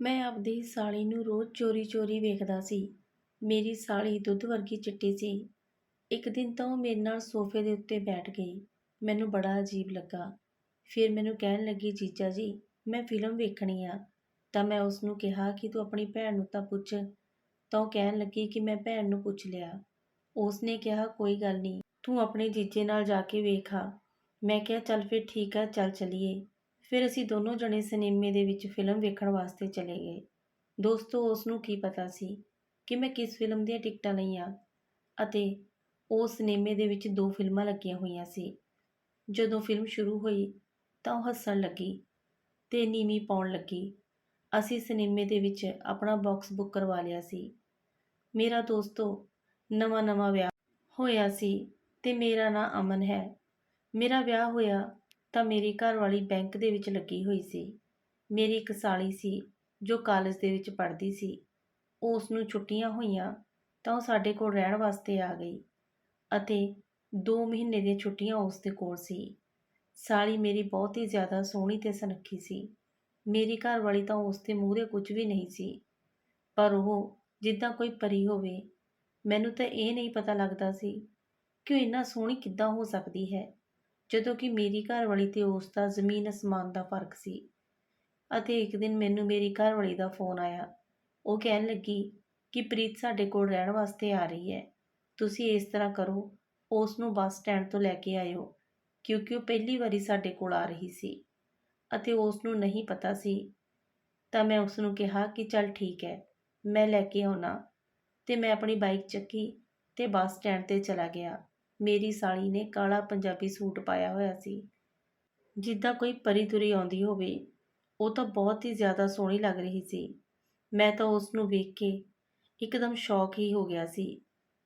ਮੈਂ ਆਪਦੀ ਸਾਲੀ ਨੂੰ ਰੋਜ਼ ਚੋਰੀ-ਚੋਰੀ ਵੇਖਦਾ ਸੀ। ਮੇਰੀ ਸਾਲੀ ਦੁੱਧ ਵਰਗੀ ਚਿੱਟੀ ਸੀ। ਇੱਕ ਦਿਨ ਤਾਂ ਉਹ ਮੇਰੇ ਨਾਲ ਸੋਫੇ ਦੇ ਉੱਤੇ ਬੈਠ ਗਈ। ਮੈਨੂੰ ਬੜਾ ਅਜੀਬ ਲੱਗਾ। ਫਿਰ ਮੈਨੂੰ ਕਹਿਣ ਲੱਗੀ, "ਜੀਜਾ ਜੀ, ਮੈਂ ਫ਼ਿਲਮ ਵੇਖਣੀ ਆ।" ਤਾਂ ਮੈਂ ਉਸ ਨੂੰ ਕਿਹਾ ਕਿ ਤੂੰ ਆਪਣੀ ਭੈਣ ਨੂੰ ਤਾਂ ਪੁੱਛ। ਤਾਂ ਉਹ ਕਹਿਣ ਲੱਗੀ ਕਿ ਮੈਂ ਭੈਣ ਨੂੰ ਪੁੱਛ ਲਿਆ। ਉਸ ਨੇ ਕਿਹਾ, "ਕੋਈ ਗੱਲ ਨਹੀਂ, ਤੂੰ ਆਪਣੇ ਜੀਜੇ ਨਾਲ ਜਾ ਕੇ ਵੇਖ ਆ।" ਮੈਂ ਕਿਹਾ, "ਚੱਲ ਫਿਰ ਠੀਕ ਆ, ਚੱਲ ਚਲੀਏ ਫਿਰ ਅਸੀਂ ਦੋਨੋਂ ਜਣੇ ਸਿਨੇਮੇ ਦੇ ਵਿੱਚ ਫ਼ਿਲਮ ਵੇਖਣ ਵਾਸਤੇ ਚਲੇ ਗਏ। ਦੋਸਤੋ ਉਸ ਨੂੰ ਕੀ ਪਤਾ ਸੀ ਕਿ ਮੈਂ ਕਿਸ ਫ਼ਿਲਮ ਦੀਆਂ ਟਿਕਟਾਂ ਲਈਆਂ ਅਤੇ ਉਹ ਸਿਨੇਮੇ ਦੇ ਵਿੱਚ ਦੋ ਫ਼ਿਲਮਾਂ ਲੱਗੀਆਂ ਹੋਈਆਂ ਸੀ। ਜਦੋਂ ਫ਼ਿਲਮ ਸ਼ੁਰੂ ਹੋਈ ਤਾਂ ਉਹ ਹੱਸਣ ਲੱਗੀ ਤੇ ਨੀਵੀਂ ਪਾਉਣ ਲੱਗੀ। ਅਸੀਂ ਸਿਨੇਮੇ ਦੇ ਵਿੱਚ ਆਪਣਾ ਬਾਕਸ ਬੁੱਕ ਕਰਵਾ ਲਿਆ ਸੀ। ਮੇਰਾ ਦੋਸਤੋ, ਨਵਾਂ-ਨਵਾਂ ਵਿਆਹ ਹੋਇਆ ਸੀ ਤੇ ਮੇਰਾ ਨਾਂ ਅਮਨ ਹੈ। ਮੇਰਾ ਵਿਆਹ ਹੋਇਆ ਤਾਂ ਮੇਰੀ ਘਰਵਾਲੀ ਬੈਂਕ ਦੇ ਵਿੱਚ ਲੱਗੀ ਹੋਈ ਸੀ। ਮੇਰੀ ਇੱਕ ਸਾਲੀ ਸੀ ਜੋ ਕਾਲਜ ਦੇ ਵਿੱਚ ਪੜ੍ਹਦੀ ਸੀ। ਉਸ ਨੂੰ ਛੁੱਟੀਆਂ ਹੋਈਆਂ ਤਾਂ ਉਹ ਸਾਡੇ ਕੋਲ ਰਹਿਣ ਵਾਸਤੇ ਆ ਗਈ ਅਤੇ 2 ਮਹੀਨੇ ਦੀਆਂ ਛੁੱਟੀਆਂ ਉਸ ਦੇ ਕੋਲ ਸੀ। ਸਾਲੀ ਮੇਰੀ ਬਹੁਤ ਹੀ ਜ਼ਿਆਦਾ ਸੋਹਣੀ ਤੇ ਸੁਨੱਖੀ ਸੀ। ਮੇਰੀ ਘਰਵਾਲੀ ਤਾਂ ਉਸ ਦੇ ਮੂਹਰੇ ਕੁਝ ਵੀ ਨਹੀਂ ਸੀ, ਪਰ ਉਹ ਜਿੱਦਾਂ ਕੋਈ ਪਰੀ ਹੋਵੇ। ਮੈਨੂੰ ਤਾਂ ਇਹ ਨਹੀਂ ਪਤਾ ਲੱਗਦਾ ਸੀ ਕਿ ਉਹ ਇੰਨਾ ਸੋਹਣੀ ਕਿੱਦਾਂ ਹੋ ਸਕਦੀ ਹੈ, ਜਦੋਂ ਕਿ ਮੇਰੀ ਘਰਵਾਲੀ ਤੇ ਉਸ ਦਾ ਜ਼ਮੀਨ ਅਸਮਾਨ ਦਾ ਫ਼ਰਕ ਸੀ। ਅਤੇ ਇੱਕ ਦਿਨ ਮੈਨੂੰ ਮੇਰੀ ਘਰਵਾਲੀ ਦਾ ਫ਼ੋਨ ਆਇਆ। ਉਹ ਕਹਿਣ ਲੱਗੀ ਕਿ ਪ੍ਰੀਤ ਸਾਡੇ ਕੋਲ ਰਹਿਣ ਵਾਸਤੇ ਆ ਰਹੀ ਹੈ। ਤੁਸੀਂ ਇਸ ਤਰ੍ਹਾਂ ਕਰੋ, ਉਸ ਨੂੰ ਬੱਸ ਸਟੈਂਡ ਤੋਂ ਲੈ ਕੇ ਆਇਓ, ਕਿਉਂਕਿ ਉਹ ਪਹਿਲੀ ਵਾਰੀ ਸਾਡੇ ਕੋਲ ਆ ਰਹੀ ਸੀ ਅਤੇ ਉਸ ਨੂੰ ਨਹੀਂ ਪਤਾ ਸੀ। ਤਾਂ ਮੈਂ ਉਸ ਨੂੰ ਕਿਹਾ ਕਿ ਚੱਲ ਠੀਕ ਹੈ, ਮੈਂ ਲੈ ਕੇ ਆਉਣਾ ਤੇ ਮੈਂ ਆਪਣੀ ਬਾਈਕ ਚੱਕੀ ਤੇ ਬੱਸ ਸਟੈਂਡ ਤੇ ਚਲਾ ਗਿਆ। ਮੇਰੀ ਸਾਲੀ ਨੇ ਕਾਲਾ ਪੰਜਾਬੀ ਸੂਟ ਪਾਇਆ ਹੋਇਆ ਸੀ, ਜਿੱਦਾਂ ਕੋਈ ਪਰੀ ਤੁਰੀ ਆਉਂਦੀ ਹੋਵੇ। ਉਹ ਤਾਂ ਬਹੁਤ ਹੀ ਜ਼ਿਆਦਾ ਸੋਹਣੀ ਲੱਗ ਰਹੀ ਸੀ। ਮੈਂ ਤਾਂ ਉਸ ਨੂੰ ਵੇਖ ਕੇ ਇੱਕਦਮ ਸ਼ੌਕ ਹੀ ਹੋ ਗਿਆ ਸੀ।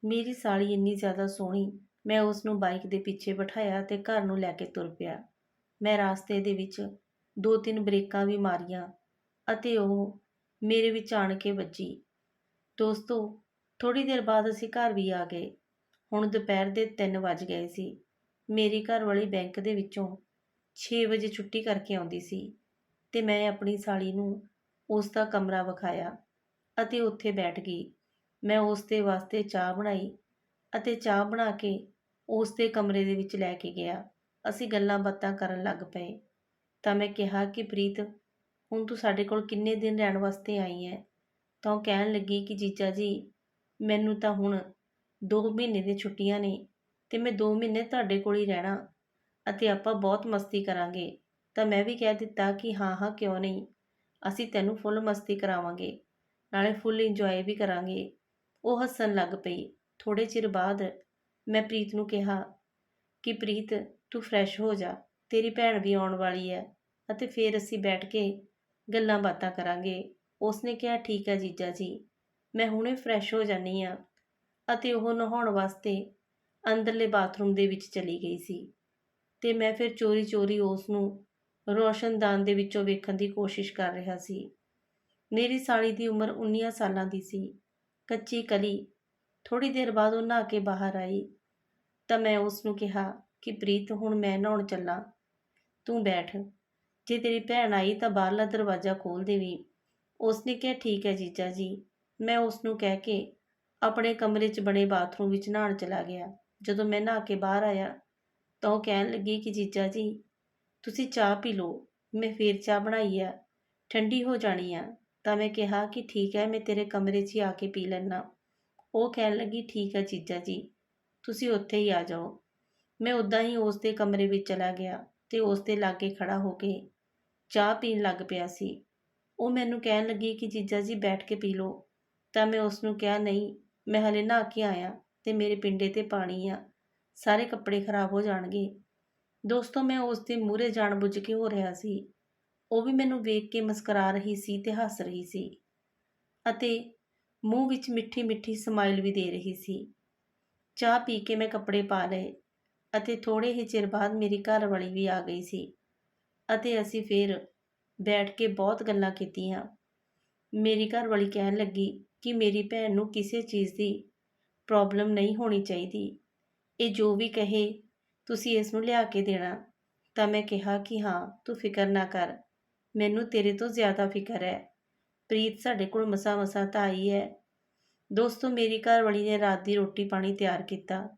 ਮੇਰੀ ਸਾਲੀ ਇੰਨੀ ਜ਼ਿਆਦਾ ਸੋਹਣੀ, ਮੈਂ ਉਸ ਨੂੰ ਬਾਈਕ ਦੇ ਪਿੱਛੇ ਬਿਠਾਇਆ ਤੇ ਘਰ ਨੂੰ ਲੈ ਕੇ ਤੁਰ ਪਿਆ। ਮੈਂ ਰਾਸਤੇ ਦੇ ਵਿੱਚ ਦੋ ਤਿੰਨ ਬ੍ਰੇਕਾਂ ਵੀ ਮਾਰੀਆਂ ਅਤੇ ਉਹ ਮੇਰੇ ਵਿੱਚ ਆਣ ਕੇ ਵੱਜੀ। ਦੋਸਤੋ ਥੋੜ੍ਹੀ ਦੇਰ ਬਾਅਦ ਅਸੀਂ ਘਰ ਵੀ ਆ ਗਏ। ਹੁਣ ਦੁਪਹਿਰ ਦੇ 3 ਵੱਜ ਗਏ ਸੀ। ਮੇਰੀ ਘਰਵਾਲੀ ਬੈਂਕ ਦੇ ਵਿੱਚੋਂ 6 ਵਜੇ ਛੁੱਟੀ ਕਰਕੇ ਆਉਂਦੀ ਸੀ ਤੇ ਮੈਂ ਆਪਣੀ ਸਾਲੀ ਨੂੰ ਉਸ ਦਾ ਕਮਰਾ ਵਿਖਾਇਆ ਅਤੇ ਉੱਥੇ ਬੈਠ ਗਈ। ਮੈਂ ਉਸ ਦੇ ਵਾਸਤੇ ਚਾਹ ਬਣਾਈ ਅਤੇ ਚਾਹ ਬਣਾ ਕੇ ਉਸ ਦੇ ਕਮਰੇ ਦੇ ਵਿੱਚ ਲੈ ਕੇ ਗਿਆ। ਅਸੀਂ ਗੱਲਾਂ ਬਾਤਾਂ ਕਰਨ ਲੱਗ ਪਏ। ਤਾਂ ਮੈਂ ਕਿਹਾ ਕਿ ਪ੍ਰੀਤ, ਹੁਣ ਤੂੰ ਸਾਡੇ ਕੋਲ ਕਿੰਨੇ ਦਿਨ ਰਹਿਣ ਵਾਸਤੇ ਆਈ ਹੈ? ਤਾਂ ਉਹ ਕਹਿਣ ਲੱਗੀ ਕਿ ਜੀਜਾ ਜੀ, ਮੈਨੂੰ ਤਾਂ ਹੁਣ 2 ਮਹੀਨੇ ਦੀਆਂ ਛੁੱਟੀਆਂ ਨੇ ਤੇ ਮੈਂ 2 ਮਹੀਨੇ ਤੁਹਾਡੇ ਕੋਲ ਹੀ ਰਹਿਣਾ ਅਤੇ ਆਪਾਂ ਬਹੁਤ ਮਸਤੀ ਕਰਾਂਗੇ। ਤਾਂ ਮੈਂ ਵੀ ਕਹਿ ਦਿੱਤਾ ਕਿ ਹਾਂ ਹਾਂ ਕਿਉਂ ਨਹੀਂ, ਅਸੀਂ ਤੈਨੂੰ ਫੁੱਲ ਮਸਤੀ ਕਰਾਵਾਂਗੇ, ਨਾਲੇ ਫੁੱਲ ਇੰਜੋਏ ਵੀ ਕਰਾਂਗੇ। ਉਹ ਹੱਸਣ ਲੱਗ ਪਈ। ਥੋੜ੍ਹੇ ਚਿਰ ਬਾਅਦ ਮੈਂ ਪ੍ਰੀਤ ਨੂੰ ਕਿਹਾ ਕਿ ਪ੍ਰੀਤ ਤੂੰ ਫਰੈਸ਼ ਹੋ ਜਾ, ਤੇਰੀ ਭੈਣ ਵੀ ਆਉਣ ਵਾਲੀ ਹੈ ਅਤੇ ਫਿਰ ਅਸੀਂ ਬੈਠ ਕੇ ਗੱਲਾਂ ਬਾਤਾਂ ਕਰਾਂਗੇ। ਉਸ ਨੇ ਕਿਹਾ, "ਠੀਕ ਹੈ ਜੀਜਾ ਜੀ, ਮੈਂ ਹੁਣੇ ਫਰੈਸ਼ ਹੋ ਜਾਂਦੀ ਹਾਂ" ਅਤੇ ਉਹ ਨਹਾਉਣ ਵਾਸਤੇ ਅੰਦਰਲੇ ਬਾਥਰੂਮ ਦੇ ਵਿੱਚ ਚਲੀ ਗਈ ਸੀ ਤੇ ਮੈਂ ਫਿਰ ਚੋਰੀ-ਚੋਰੀ ਉਸ ਨੂੰ ਰੋਸ਼ਨਦਾਨ ਦੇ ਵਿੱਚੋਂ ਵੇਖਣ ਦੀ ਕੋਸ਼ਿਸ਼ ਕਰ ਰਿਹਾ ਸੀ। ਮੇਰੀ ਸਾਲੀ ਦੀ ਉਮਰ 19 ਸਾਲਾਂ ਦੀ ਸੀ, ਕੱਚੀ ਕਲੀ। ਥੋੜ੍ਹੀ ਦੇਰ ਬਾਅਦ ਉਹ ਨਹਾ ਕੇ ਬਾਹਰ ਆਈ ਤਾਂ ਮੈਂ ਉਸ ਨੂੰ ਕਿਹਾ ਕਿ ਪ੍ਰੀਤ ਹੁਣ ਮੈਂ ਨਹਾਉਣ ਚੱਲਾਂ, ਤੂੰ ਬੈਠ। ਜੇ ਤੇਰੀ ਭੈਣ ਆਈ ਤਾਂ ਬਾਹਰਲਾ ਦਰਵਾਜ਼ਾ ਖੋਲ੍ਹ ਦੇਵੀਂ। ਉਸ ਨੇ ਕਿਹਾ, "ਠੀਕ ਹੈ ਜੀਜਾ ਜੀ।" ਮੈਂ ਉਸ ਨੂੰ ਕਹਿ ਕੇ ਆਪਣੇ ਕਮਰੇ 'ਚ ਬਣੇ ਬਾਥਰੂਮ ਵਿੱਚ ਨਹਾਉਣ ਚਲਾ ਗਿਆ। ਜਦੋਂ ਮੈਂ ਨਹਾ ਕੇ ਬਾਹਰ ਆਇਆ ਤਾਂ ਉਹ ਕਹਿਣ ਲੱਗੀ ਕਿ ਜੀਜਾ ਜੀ ਤੁਸੀਂ ਚਾਹ ਪੀ ਲਓ, ਮੈਂ ਫੇਰ ਚਾਹ ਬਣਾਈ ਆ, ਠੰਡੀ ਹੋ ਜਾਣੀ ਆ। ਤਾਂ ਮੈਂ ਕਿਹਾ ਕਿ ਠੀਕ ਹੈ, ਮੈਂ ਤੇਰੇ ਕਮਰੇ 'ਚ ਹੀ ਆ ਕੇ ਪੀ ਲੈਂਦਾ। ਉਹ ਕਹਿਣ ਲੱਗੀ, "ਠੀਕ ਹੈ ਜੀਜਾ ਜੀ, ਤੁਸੀਂ ਉੱਥੇ ਹੀ ਆ ਜਾਓ।" ਮੈਂ ਉੱਦਾਂ ਹੀ ਉਸ ਦੇ ਕਮਰੇ ਵਿੱਚ ਚਲਾ ਗਿਆ ਤੇ ਉਸ ਦੇ ਲਾਗੇ ਖੜਾ ਹੋ ਕੇ ਚਾਹ ਪੀਣ ਲੱਗ ਪਿਆ ਸੀ। ਉਹ ਮੈਨੂੰ ਕਹਿਣ ਲੱਗੀ ਕਿ ਜੀਜਾ ਜੀ ਬੈਠ ਕੇ ਪੀ ਲਓ। ਤਾਂ ਮੈਂ ਉਸ ਨੂੰ ਕਿਹਾ, "ਨਹੀਂ, ਮੈਂ ਹਲੇ ਨਹਾ ਕੇ ਆਇਆ ਤੇ ਮੇਰੇ ਪਿੰਡੇ ਤੇ ਪਾਣੀ ਆ, ਸਾਰੇ ਕੱਪੜੇ ਖਰਾਬ ਹੋ ਜਾਣਗੇ।" ਦੋਸਤੋ ਮੈਂ ਉਸ ਦੇ ਮੂਹਰੇ ਜਾਣ-ਬੁੱਝ ਕੇ ਹੋ ਰਿਹਾ ਸੀ। ਉਹ ਵੀ ਮੈਨੂੰ ਵੇਖ ਕੇ ਮੁਸਕਰਾ ਰਹੀ ਸੀ ਤੇ ਹੱਸ ਰਹੀ ਸੀ ਅਤੇ ਮੂੰਹ ਵਿੱਚ ਮਿੱਠੀ-ਮਿੱਠੀ ਸਮਾਈਲ ਵੀ ਦੇ ਰਹੀ ਸੀ। ਚਾਹ ਪੀ ਕੇ ਮੈਂ ਕੱਪੜੇ ਪਾ ਲਏ ਅਤੇ ਥੋੜ੍ਹੇ ਹੀ ਚਿਰ ਬਾਅਦ ਮੇਰੀ ਘਰਵਾਲੀ ਵੀ ਆ ਗਈ ਸੀ ਅਤੇ ਅਸੀਂ ਫਿਰ ਬੈਠ ਕੇ ਬਹੁਤ ਗੱਲਾਂ ਕੀਤੀਆਂ। ਮੇਰੀ ਘਰਵਾਲੀ ਕਹਿਣ ਲੱਗੀ ਕਿ ਮੇਰੀ ਭੈਣ ਨੂੰ ਕਿਸੇ ਚੀਜ਼ ਦੀ ਪ੍ਰੋਬਲਮ ਨਹੀਂ ਹੋਣੀ ਚਾਹੀਦੀ। ਇਹ ਜੋ ਵੀ ਕਹੇ ਤੁਸੀਂ ਇਸ ਨੂੰ ਲਿਆ ਕੇ ਦੇਣਾ। ਤਾਂ ਮੈਂ ਕਿਹਾ ਕਿ ਹਾਂ, ਤੂੰ ਫਿਕਰ ਨਾ ਕਰ, ਮੈਨੂੰ ਤੇਰੇ ਤੋਂ ਜ਼ਿਆਦਾ ਫਿਕਰ ਹੈ। ਪ੍ਰੀਤ ਸਾਡੇ ਕੋਲ ਮਸਾ ਮਸਾ ਤਾਂ ਆਈ ਹੈ ਦੋਸਤੋ ਮੇਰੀ ਘਰਵਾਲੀ ਨੇ ਰਾਤ ਦੀ ਰੋਟੀ ਪਾਣੀ ਤਿਆਰ ਕੀਤਾ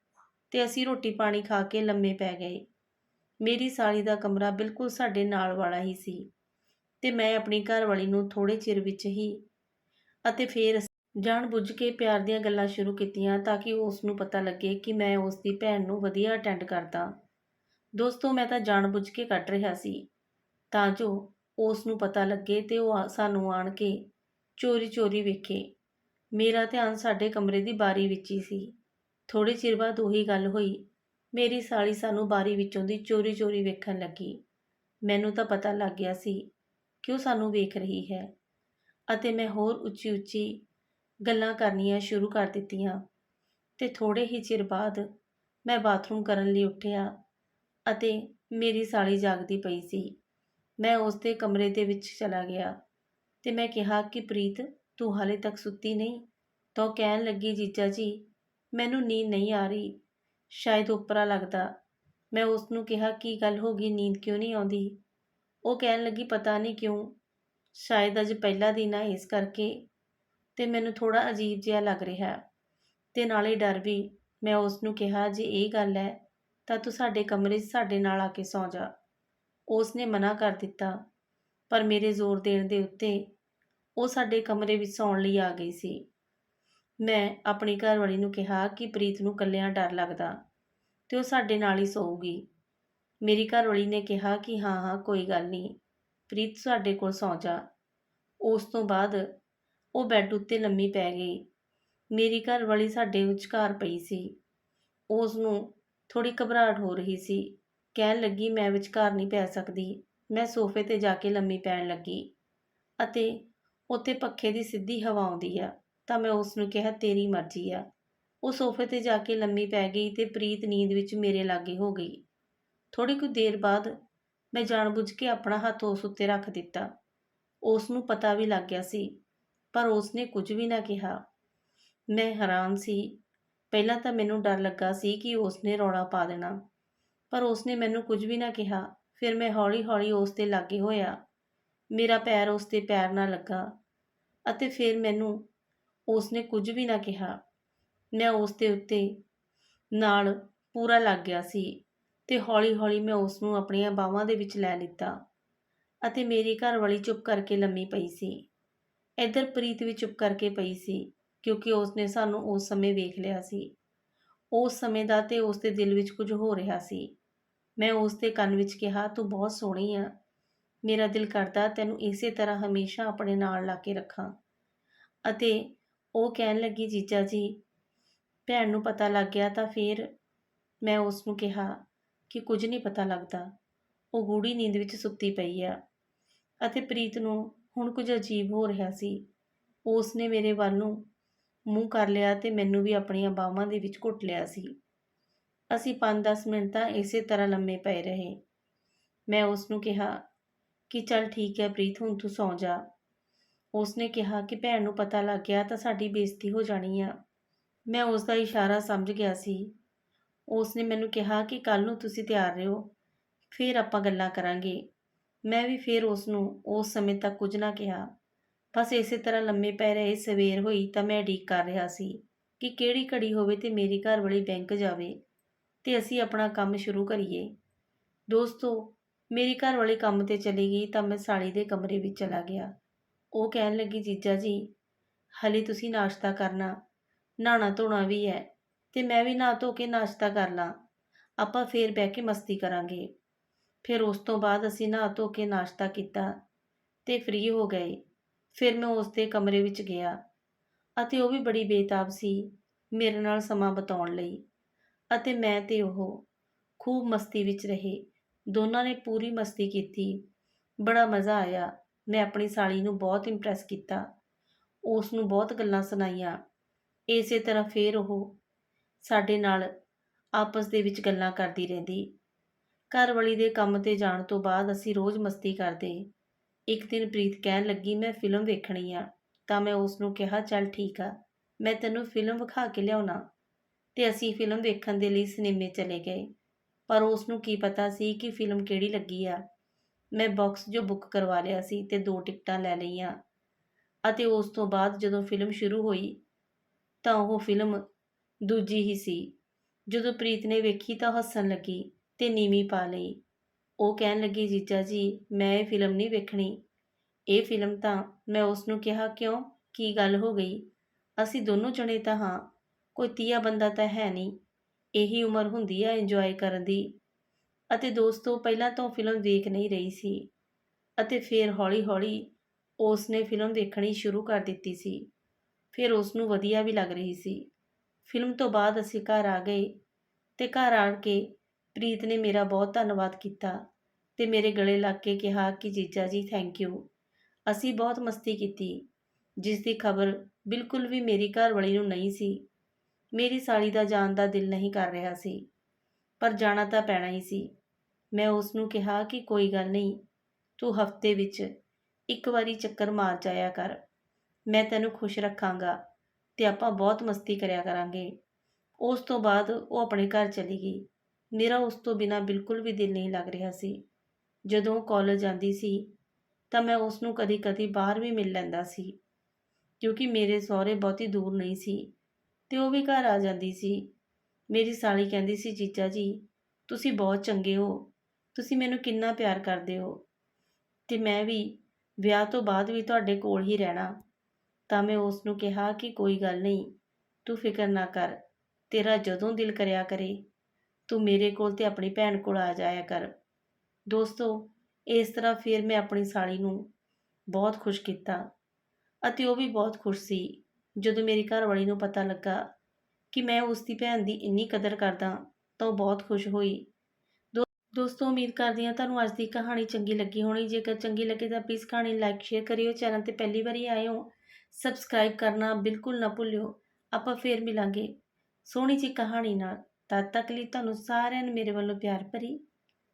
ਤੇ ਅਸੀਂ ਰੋਟੀ ਪਾਣੀ ਖਾ ਕੇ ਲੰਮੇ ਪੈ ਗਏ ਮੇਰੀ ਸਾਲੀ ਦਾ ਕਮਰਾ ਬਿਲਕੁਲ ਸਾਡੇ ਨਾਲ ਵਾਲਾ ਹੀ ਸੀ ਤੇ ਮੈਂ ਆਪਣੀ ਘਰਵਾਲੀ ਨੂੰ ਥੋੜੇ ਚਿਰ ਵਿੱਚ ਹੀ ਅਤੇ ਫਿਰ ਜਾਣ ਬੁੱਝ ਕੇ ਪਿਆਰ ਦੀਆਂ ਗੱਲਾਂ ਸ਼ੁਰੂ ਕੀਤੀਆਂ ਤਾਂ ਕਿ ਉਸ ਨੂੰ ਪਤਾ ਲੱਗੇ ਕਿ ਮੈਂ ਉਸ ਦੀ ਭੈਣ ਨੂੰ ਵਧੀਆ ਅਟੈਂਡ ਕਰਦਾ। ਦੋਸਤੋ, ਮੈਂ ਤਾਂ ਜਾਣ ਬੁੱਝ ਕੇ ਕੱਢ ਰਿਹਾ ਸੀ। ਤਾਂ ਜੋ ਉਸ ਨੂੰ ਪਤਾ ਲੱਗੇ ਤੇ ਉਹ ਆ- ਸਾਨੂੰ ਆਣ ਕੇ ਚੋਰੀ ਚੋਰੀ ਵੇਖੇ। ਮੇਰਾ ਧਿਆਨ ਸਾਡੇ ਕਮਰੇ ਦੀ ਬਾਰੀ ਵਿੱਚ ਹੀ ਸੀ। ਥੋੜੇ ਚਿਰ ਬਾਅਦ ਉਹੀ ਗੱਲ ਹੋਈ। ਮੇਰੀ ਸਾਲੀ ਸਾਨੂੰ ਬਾਰੀ ਵਿੱਚੋਂ ਦੀ ਚੋਰੀ ਚੋਰੀ ਵੇਖਣ ਲੱਗੀ। ਮੈਨੂੰ ਤਾਂ ਪਤਾ ਲੱਗ ਗਿਆ ਸੀ ਕਿ ਉਹ ਸਾਨੂੰ ਵੇਖ ਰਹੀ ਹੈ। ਅਤੇ ਮੈਂ ਹੋਰ ਉੱਚੀ ਉੱਚੀ ਗੱਲਾਂ ਕਰਨੀਆਂ ਸ਼ੁਰੂ ਕਰ ਦਿੱਤੀਆਂ ਤੇ ਥੋੜੇ ਹੀ ਚਿਰ ਬਾਅਦ ਮੈਂ ਬਾਥਰੂਮ ਕਰਨ ਲਈ ਉੱਠਿਆ ਅਤੇ ਮੇਰੀ ਸਾਲੀ ਜਾਗਦੀ ਪਈ ਸੀ। ਮੈਂ ਉਸ ਦੇ ਕਮਰੇ ਦੇ ਵਿੱਚ ਚਲਾ ਗਿਆ ਤੇ ਮੈਂ ਕਿਹਾ, ਕਿ ਪ੍ਰੀਤ, ਤੂੰ ਹਾਲੇ ਤੱਕ ਸੁੱਤੀ ਨਹੀਂ? ਤਾਂ ਉਹ ਕਹਿਣ ਲੱਗੀ, ਜੀਜਾ ਜੀ, ਮੈਨੂੰ ਨੀਂਦ ਨਹੀਂ ਆ ਰਹੀ। ਸ਼ਾਇਦ ਉਪਰਾ ਲੱਗਦਾ। ਮੈਂ ਉਸ ਨੂੰ ਕਿਹਾ, ਕੀ ਗੱਲ ਹੋ ਗਈ? ਨੀਂਦ ਕਿਉਂ ਨਹੀਂ ਆਉਂਦੀ? ਉਹ ਕਹਿਣ ਲੱਗੀ, ਪਤਾ ਨਹੀਂ ਕਿਉਂ। ਸ਼ਾਇਦ ਅੱਜ ਪਹਿਲਾ ਦਿਨ ਆ, ਇਸ ਕਰਕੇ ਤੇ ਮੈਨੂੰ ਥੋੜਾ ਅਜੀਬ ਜਿਹਾ ਲੱਗ ਰਿਹਾ। ਤੇ ਨਾਲੇ ਡਰ ਵੀ, ਮੈਂ ਉਸ ਨੂੰ ਕਿਹਾ, ਜੇ ਇਹ ਗੱਲ ਹੈ, ਤਾਂ ਤੂੰ ਸਾਡੇ ਕਮਰੇ 'ਚ ਸਾਡੇ ਨਾਲ ਆ ਕੇ ਸੌਂ ਜਾ। ਉਸ ਨੇ ਮਨਾ ਕਰ ਦਿੱਤਾ, ਪਰ ਮੇਰੇ ਜ਼ੋਰ ਦੇਣ ਦੇ ਉੱਤੇ ਉਹ ਸਾਡੇ ਕਮਰੇ ਵਿੱਚ ਸੌਣ ਲਈ ਆ ਗਈ ਸੀ। ਮੈਂ ਆਪਣੀ ਘਰਵਾਲੀ ਨੂੰ ਕਿਹਾ ਕਿ ਪ੍ਰੀਤ ਨੂੰ ਇਕੱਲਿਆਂ ਡਰ ਲੱਗਦਾ ਤੇ ਉਹ ਸਾਡੇ ਨਾਲ ਹੀ ਸੌਊਗੀ। ਮੇਰੀ ਘਰਵਾਲੀ ਨੇ ਕਿਹਾ ਕਿ ਹਾਂ ਹਾਂ, ਕੋਈ ਗੱਲ ਨਹੀਂ, ਪ੍ਰੀਤ ਸਾਡੇ ਕੋਲ ਸੌਂ ਜਾ। ਉਸ ਤੋਂ ਬਾਅਦ ਉਹ ਬੈੱਡ ਉੱਤੇ ਲੰਮੀ ਪੈ ਗਈ। ਮੇਰੀ ਘਰਵਾਲੀ ਸਾਡੇ ਵਿਚਕਾਰ ਪਈ ਸੀ। ਉਸ ਨੂੰ ਥੋੜੀ ਘਬਰਾਹਟ ਹੋ ਰਹੀ ਸੀ। ਕਹਿਣ ਲੱਗੀ, ਮੈਂ ਵਿਚਕਾਰ ਨਹੀਂ ਪੈ ਸਕਦੀ। ਮੈਂ ਸੋਫੇ ਤੇ ਜਾ ਕੇ ਲੰਮੀ ਪੈਣ ਲੱਗੀ। ਅਤੇ ਉੱਥੇ ਪੱਖੇ ਦੀ ਸਿੱਧੀ ਹਵਾ ਆਉਂਦੀ ਆ, ਤਾਂ ਮੈਂ ਉਸ ਨੂੰ ਕਿਹਾ, ਤੇਰੀ ਮਰਜ਼ੀ ਆ। ਉਹ ਸੋਫੇ ਤੇ ਜਾ ਕੇ ਲੰਮੀ ਪੈ ਗਈ ਤੇ ਪ੍ਰੀਤ ਨੀਂਦ ਵਿੱਚ ਮੇਰੇ ਲਾਗੇ ਹੋ ਗਈ। ਥੋੜੀ ਕੁ ਦੇਰ ਬਾਅਦ ਮੈਂ ਜਾਣਬੁੱਝ ਕੇ ਆਪਣਾ ਹੱਥ ਉਸ ਉੱਤੇ ਰੱਖ ਦਿੱਤਾ। ਉਸ ਨੂੰ ਪਤਾ ਵੀ ਲੱਗ ਗਿਆ ਸੀ ਪਰ ਉਸ ਨੇ ਕੁਝ ਵੀ ਨਾ ਕਿਹਾ। ਮੈਂ ਹੈਰਾਨ ਸੀ। ਪਹਿਲਾਂ ਤਾਂ ਮੈਨੂੰ ਡਰ ਲੱਗਾ ਸੀ ਕਿ ਉਸਨੇ ਰੌਲਾ ਪਾ ਦੇਣਾ। ਪਰ ਉਸ ਨੇ ਮੈਨੂੰ ਕੁਝ ਵੀ ਨਾ ਕਿਹਾ। ਫਿਰ ਮੈਂ ਹੌਲੀ-ਹੌਲੀ ਉਸ 'ਤੇ ਲਾਗੇ ਹੋਇਆ। ਮੇਰਾ ਪੈਰ ਉਸ ਦੇ ਪੈਰ ਨਾਲ ਲੱਗਾ ਅਤੇ ਫਿਰ ਮੈਨੂੰ ਉਸ ਨੇ ਕੁਝ ਵੀ ਨਾ ਕਿਹਾ। ਮੈਂ ਉਸ ਦੇ ਉੱਤੇ ਨਾਲ ਪੂਰਾ ਲੱਗ ਗਿਆ ਸੀ ਤੇ ਹੌਲੀ-ਹੌਲੀ ਮੈਂ ਉਸ ਨੂੰ ਆਪਣੀਆਂ ਬਾਹਾਂ ਦੇ ਵਿੱਚ ਲੈ ਲਿੱਤਾ ਅਤੇ ਮੇਰੀ ਘਰਵਾਲੀ ਚੁੱਪ ਕਰਕੇ ਲੰਮੀ ਪਈ ਸੀ। ਇੱਧਰ ਪ੍ਰੀਤ ਵੀ ਚੁੱਪ ਕਰਕੇ ਪਈ ਸੀ, ਕਿਉਂਕਿ ਉਸਨੇ ਸਾਨੂੰ ਉਸ ਸਮੇਂ ਵੇਖ ਲਿਆ ਸੀ। ਉਸ ਸਮੇਂ ਦਾ ਤੇ ਉਸ ਦੇ ਦਿਲ ਵਿੱਚ ਕੁਝ ਹੋ ਰਿਹਾ ਸੀ। ਮੈਂ ਉਸ ਦੇ ਕੰਨ ਵਿੱਚ ਕਿਹਾ, ਤੂੰ ਬਹੁਤ ਸੋਹਣੀ ਆ। ਮੇਰਾ ਦਿਲ ਕਰਦਾ ਤੈਨੂੰ ਇਸੇ ਤਰ੍ਹਾਂ ਹਮੇਸ਼ਾ ਆਪਣੇ ਨਾਲ ਲਾ ਕੇ ਰੱਖਾਂ। ਅਤੇ ਉਹ ਕਹਿਣ ਲੱਗੀ, ਜੀਜਾ ਜੀ, ਭੈਣ ਨੂੰ ਪਤਾ ਲੱਗ ਗਿਆ ਤਾਂ ਫਿਰ ਮੈਂ ਉਸ ਨੂੰ ਕਿਹਾ ਕਿ ਕੁਝ ਨਹੀਂ ਪਤਾ ਲੱਗਦਾ। ਉਹ ਗੂੜੀ ਨੀਂਦ ਵਿੱਚ ਸੁੱਤੀ ਪਈ ਆ। ਅਤੇ ਪ੍ਰੀਤ ਨੂੰ ਹੁਣ ਕੁਝ ਅਜੀਬ ਹੋ ਰਿਹਾ ਸੀ। ਉਸ ਨੇ ਮੇਰੇ ਵੱਲ ਨੂੰ ਮੂੰਹ ਕਰ ਲਿਆ ਤੇ ਮੈਨੂੰ ਵੀ ਆਪਣੀਆਂ ਬਾਹਾਂ ਦੇ ਵਿੱਚ ਘੁੱਟ ਲਿਆ ਸੀ। ਅਸੀਂ 5-10 ਮਿੰਟ ਤਾਂ ਇਸੇ ਤਰ੍ਹਾਂ ਲੰਮੇ ਪਏ ਰਹੇ। ਮੈਂ ਉਸ ਨੂੰ ਕਿਹਾ ਕਿ ਚੱਲ ਠੀਕ ਹੈ ਪ੍ਰੀਤ, ਹੁਣ ਤੂੰ ਸੌਂ ਜਾ। ਉਸ ਨੇ ਕਿਹਾ ਕਿ ਭੈਣ ਨੂੰ ਪਤਾ ਲੱਗ ਗਿਆ ਤਾਂ ਸਾਡੀ ਬੇਇੱਜ਼ਤੀ ਹੋ ਜਾਣੀ ਆ। ਮੈਂ ਉਸ ਦਾ ਇਸ਼ਾਰਾ ਸਮਝ ਗਿਆ ਸੀ। ਉਸ ਨੇ ਮੈਨੂੰ ਕਿਹਾ ਕਿ ਕੱਲ ਨੂੰ ਤੁਸੀਂ ਤਿਆਰ ਰਹੋ, ਫਿਰ ਆਪਾਂ ਗੱਲਾਂ ਕਰਾਂਗੇ। ਮੈਂ ਵੀ ਫਿਰ ਉਸ ਨੂੰ ਉਸ ਸਮੇਂ ਤੱਕ ਕੁਝ ਨਾ ਕਿਹਾ। ਬਸ ਇਸੇ ਤਰ੍ਹਾਂ ਲੰਮੇ ਪੈ ਰਹੇ ਸਵੇਰ ਹੋਈ ਤਾਂ ਮੈਂ ਉਡੀਕ ਕਰ ਰਿਹਾ ਸੀ ਕਿ ਕਿਹੜੀ ਘੜੀ ਹੋਵੇ ਤੇ ਮੇਰੀ ਘਰ ਵਾਲੀ ਬੈਂਕ ਜਾਵੇ ਤੇ ਅਸੀਂ ਆਪਣਾ ਕੰਮ ਸ਼ੁਰੂ ਕਰੀਏ। ਦੋਸਤੋ, ਮੇਰੀ ਘਰ ਵਾਲੀ ਕੰਮ ਤੇ ਚਲੀ ਗਈ ਤਾਂ ਮੈਂ ਸਾਲੀ ਦੇ ਕਮਰੇ ਵਿੱਚ ਚਲਾ ਗਿਆ। ਉਹ ਕਹਿਣ ਲੱਗੀ, ਜੀਜਾ ਜੀ, ਹਲੇ ਤੁਸੀਂ ਨਾਸ਼ਤਾ ਕਰਨਾ। ਨਹਾਣਾ ਧੋਣਾ ਵੀ ਹੈ ਤੇ ਮੈਂ ਵੀ ਨਹਾ ਧੋ ਕੇ ਨਾਸ਼ਤਾ ਕਰ ਲਾਂ। ਆਪਾਂ ਫੇਰ ਬਹਿ ਕੇ ਮਸਤੀ ਕਰਾਂਗੇ। ਫਿਰ ਉਸ ਤੋਂ ਬਾਅਦ ਅਸੀਂ ਨਹਾ ਧੋ ਕੇ ਨਾਸ਼ਤਾ ਕੀਤਾ ਤੇ ਫ੍ਰੀ ਹੋ ਗਏ। ਫਿਰ ਮੈਂ ਉਸ ਦੇ ਕਮਰੇ ਵਿੱਚ ਗਿਆ ਅਤੇ ਉਹ ਵੀ ਬੜੀ ਬੇਤਾਬ ਸੀ ਮੇਰੇ ਨਾਲ ਸਮਾਂ ਬਿਤਾਉਣ ਲਈ ਅਤੇ ਮੈਂ ਤੇ ਉਹ ਖੂਬ ਮਸਤੀ ਵਿੱਚ ਰਹੇ। ਦੋਨਾਂ ਨੇ ਪੂਰੀ ਮਸਤੀ ਕੀਤੀ। ਬੜਾ ਮਜ਼ਾ ਆਇਆ। ਮੈਂ ਆਪਣੀ ਸਾਲੀ ਨੂੰ ਬਹੁਤ ਇੰਪ੍ਰੈਸ ਕੀਤਾ। ਉਸ ਨੂੰ ਬਹੁਤ ਗੱਲਾਂ ਸੁਣਾਈਆਂ। ਇਸੇ ਤਰ੍ਹਾਂ ਫੇਰ ਉਹ ਸਾਡੇ ਨਾਲ ਆਪਸ ਦੇ ਵਿੱਚ ਗੱਲਾਂ ਕਰਦੀ ਰਹਿੰਦੀ। ਘਰਵਾਲੀ ਦੇ ਕੰਮ ਤੇ ਜਾਣ ਤੋਂ ਬਾਅਦ ਅਸੀਂ ਰੋਜ਼ ਮਸਤੀ ਕਰਦੇ। ਇੱਕ ਦਿਨ ਪ੍ਰੀਤ ਕਹਿਣ ਲੱਗੀ, ਮੈਂ ਫਿਲਮ ਵੇਖਣੀ ਆ। ਤਾਂ ਮੈਂ ਉਸ ਨੂੰ ਕਿਹਾ, ਚੱਲ ਠੀਕ ਆ, ਮੈਂ ਤੈਨੂੰ ਫਿਲਮ ਵਿਖਾ ਕੇ ਲਿਆਉਣਾ। ਤੇ ਅਸੀਂ ਫਿਲਮ ਵੇਖਣ ਦੇ ਲਈ ਸਿਨੇਮੇ ਚਲੇ ਗਏ। ਪਰ ਉਸ ਨੂੰ ਕੀ ਪਤਾ ਸੀ ਕਿ ਫਿਲਮ ਕਿਹੜੀ ਲੱਗੀ ਆ। ਮੈਂ ਬਾਕਸ ਜੋ ਬੁੱਕ ਕਰਵਾ ਲਿਆ ਸੀ ਤੇ ਦੋ ਟਿਕਟਾਂ ਲੈ ਲਈਆਂ। ਅਤੇ ਉਸ ਤੋਂ ਬਾਅਦ ਜਦੋਂ ਫਿਲਮ ਸ਼ੁਰੂ ਹੋਈ, ਤਾਂ ਉਹ ਫਿਲਮ ਦੂਜੀ ਹੀ ਸੀ। ਜਦੋਂ ਪ੍ਰੀਤ ਨੇ ਵੇਖੀ ਤਾਂ ਹੱਸਣ ਲੱਗੀ। ਤੇ ਨੀਵੀਂ ਪਾ ਲਈ। ਉਹ ਕਹਿਣ ਲੱਗੀ, ਜੀਜਾ ਜੀ, ਮੈਂ ਇਹ ਫਿਲਮ ਨਹੀਂ ਵੇਖਣੀ। ਇਹ ਫਿਲਮ ਤਾਂ ਮੈਂ ਉਸ ਨੂੰ ਕਿਹਾ, ਕਿਉਂ? ਕੀ ਗੱਲ ਹੋ ਗਈ? ਅਸੀਂ ਦੋਨੋਂ ਜਣੇ ਤਾਂ ਹਾਂ। ਕੋਈ ਤੀਆ ਬੰਦਾ ਤਾਂ ਹੈ ਨਹੀਂ। ਇਹੀ ਉਮਰ ਹੁੰਦੀ ਆ ਇੰਜੋਏ ਕਰਨ ਦੀ। ਅਤੇ ਦੋਸਤੋ, ਪਹਿਲਾਂ ਤਾਂ ਫਿਲਮ ਦੇਖ ਨਹੀਂ ਰਹੀ ਸੀ। ਅਤੇ ਫਿਰ ਹੌਲੀ-ਹੌਲੀ ਉਸ ਨੇ ਫਿਲਮ ਵੇਖਣੀ ਸ਼ੁਰੂ ਕਰ ਦਿੱਤੀ ਸੀ। ਫਿਰ ਉਸ ਨੂੰ ਵਧੀਆ ਵੀ ਲੱਗ ਰਹੀ ਸੀ। ਫਿਲਮ ਤੋਂ ਬਾਅਦ ਅਸੀਂ ਘਰ ਆ ਗਏ ਤੇ ਘਰ ਆ ਕੇ ਪ੍ਰੀਤ ਨੇ ਮੇਰਾ ਬਹੁਤ ਧੰਨਵਾਦ ਕੀਤਾ ਤੇ ਮੇਰੇ ਗਲੇ ਲੱਗ ਕੇ ਕਿਹਾ ਕਿ ਜੀਜਾ ਜੀ ਥੈਂਕ ਯੂ ਅਸੀਂ ਬਹੁਤ ਮਸਤੀ ਕੀਤੀ, ਜਿਸ ਦੀ ਖਬਰ ਬਿਲਕੁਲ ਵੀ ਮੇਰੀ ਘਰਵਾਲੀ ਨੂੰ ਨਹੀਂ ਸੀ। ਮੇਰੀ ਸਾਲੀ ਦਾ ਜਾਣ ਦਾ ਦਿਲ ਨਹੀਂ ਕਰ ਰਿਹਾ ਸੀ, ਪਰ ਜਾਣਾ ਤਾਂ ਪੈਣਾ ਹੀ ਸੀ। ਮੈਂ ਉਸ ਨੂੰ ਕਿਹਾ ਕਿ ਕੋਈ ਗੱਲ ਨਹੀਂ, ਤੂੰ ਹਫ਼ਤੇ ਵਿੱਚ ਇੱਕ ਵਾਰੀ ਚੱਕਰ ਮਾਰ ਜਾਇਆ ਕਰ। ਮੈਂ ਤੈਨੂੰ ਖੁਸ਼ ਰੱਖਾਂਗਾ ਤੇ ਆਪਾਂ ਬਹੁਤ ਮਸਤੀ ਕਰਿਆ ਕਰਾਂਗੇ। ਉਸ ਤੋਂ ਬਾਅਦ ਉਹ ਆਪਣੇ ਘਰ ਚਲੀ ਗਈ। ਮੇਰਾ ਉਸ ਤੋਂ ਬਿਨਾ ਬਿਲਕੁਲ ਵੀ ਦਿਲ ਨਹੀਂ ਲੱਗ ਰਿਹਾ ਸੀ। ਜਦੋਂ ਕਾਲਜ ਜਾਂਦੀ ਸੀ, ਤਾਂ ਮੈਂ ਉਸ ਨੂੰ ਕਦੀ-ਕਦੀ ਬਾਹਰ ਵੀ ਮਿਲ ਲੈਂਦਾ ਸੀ, ਕਿਉਂਕਿ ਮੇਰੇ ਸਹੁਰੇ ਬਹੁਤੀ ਦੂਰ ਨਹੀਂ ਸੀ ਤੇ ਉਹ ਵੀ ਘਰ ਆ ਜਾਂਦੀ ਸੀ। ਮੇਰੀ ਸਾਲੀ ਕਹਿੰਦੀ ਸੀ, ਜੀਜਾ ਜੀ, ਤੁਸੀਂ ਬਹੁਤ ਚੰਗੇ ਹੋ, ਤੁਸੀਂ ਮੈਨੂੰ ਕਿੰਨਾ ਪਿਆਰ ਕਰਦੇ ਹੋ ਤੇ ਮੈਂ ਵੀ ਵਿਆਹ ਤੋਂ ਬਾਅਦ ਵੀ ਤੁਹਾਡੇ ਕੋਲ ਹੀ ਰਹਿਣਾ। ਤਾਂ ਮੈਂ ਉਸ ਨੂੰ ਕਿਹਾ ਕਿ, ਕੋਈ ਗੱਲ ਨਹੀਂ, ਤੂੰ ਫਿਕਰ ਨਾ ਕਰ, ਤੇਰਾ ਜਦੋਂ ਦਿਲ ਕਰਿਆ ਕਰੇ ਤੂੰ ਮੇਰੇ ਕੋਲ ਤੇ ਆਪਣੀ ਭੈਣ ਕੋਲ ਆ ਜਾਇਆ ਕਰ। ਦੋਸਤੋ, ਇਸ ਤਰ੍ਹਾਂ ਫਿਰ ਮੈਂ ਆਪਣੀ ਸਾਲੀ ਨੂੰ ਬਹੁਤ ਖੁਸ਼ ਕੀਤਾ ਅਤੇ ਉਹ ਵੀ ਬਹੁਤ ਖੁਸ਼ ਸੀ। ਜਦੋਂ ਮੇਰੀ ਘਰਵਾਲੀ ਨੂੰ ਪਤਾ ਲੱਗਾ ਕਿ ਮੈਂ ਉਸ ਦੀ ਭੈਣ ਦੀ ਇੰਨੀ ਕਦਰ ਕਰਦਾ ਤਾਂ ਉਹ ਬਹੁਤ ਖੁਸ਼ ਹੋਈ। ਦੋ- ਦੋਸਤੋ, ਉਮੀਦ ਕਰਦੀ ਹਾਂ ਤੁਹਾਨੂੰ ਅੱਜ ਦੀ ਕਹਾਣੀ ਚੰਗੀ ਲੱਗੀ ਹੋਣੀ। ਜੇਕਰ ਚੰਗੀ ਲੱਗੇ ਤਾਂ ਪਲੀਜ਼ ਕਹਾਣੀ ਲਾਈਕ, ਸ਼ੇਅਰ ਕਰਿਓ। ਚੈਨਲ ਤੇ ਪਹਿਲੀ ਵਾਰੀ ਆਏ ਹੋ, ਸਬਸਕ੍ਰਾਈਬ ਕਰਨਾ ਬਿਲਕੁਲ ਨਾ ਭੁੱਲਿਓ। ਆਪਾਂ ਫੇਰ ਮਿਲਾਂਗੇ ਸੋਹਣੀ ਜੀ ਕਹਾਣੀ ਨਾਲ। ਤਦ ਤੱਕ ਲਈ ਤੁਹਾਨੂੰ ਸਾਰਿਆਂ ਨੂੰ ਮੇਰੇ ਵੱਲੋਂ ਪਿਆਰ ਭਰੀ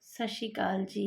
ਸਤਿ ਸ਼੍ਰੀ ਅਕਾਲ ਜੀ।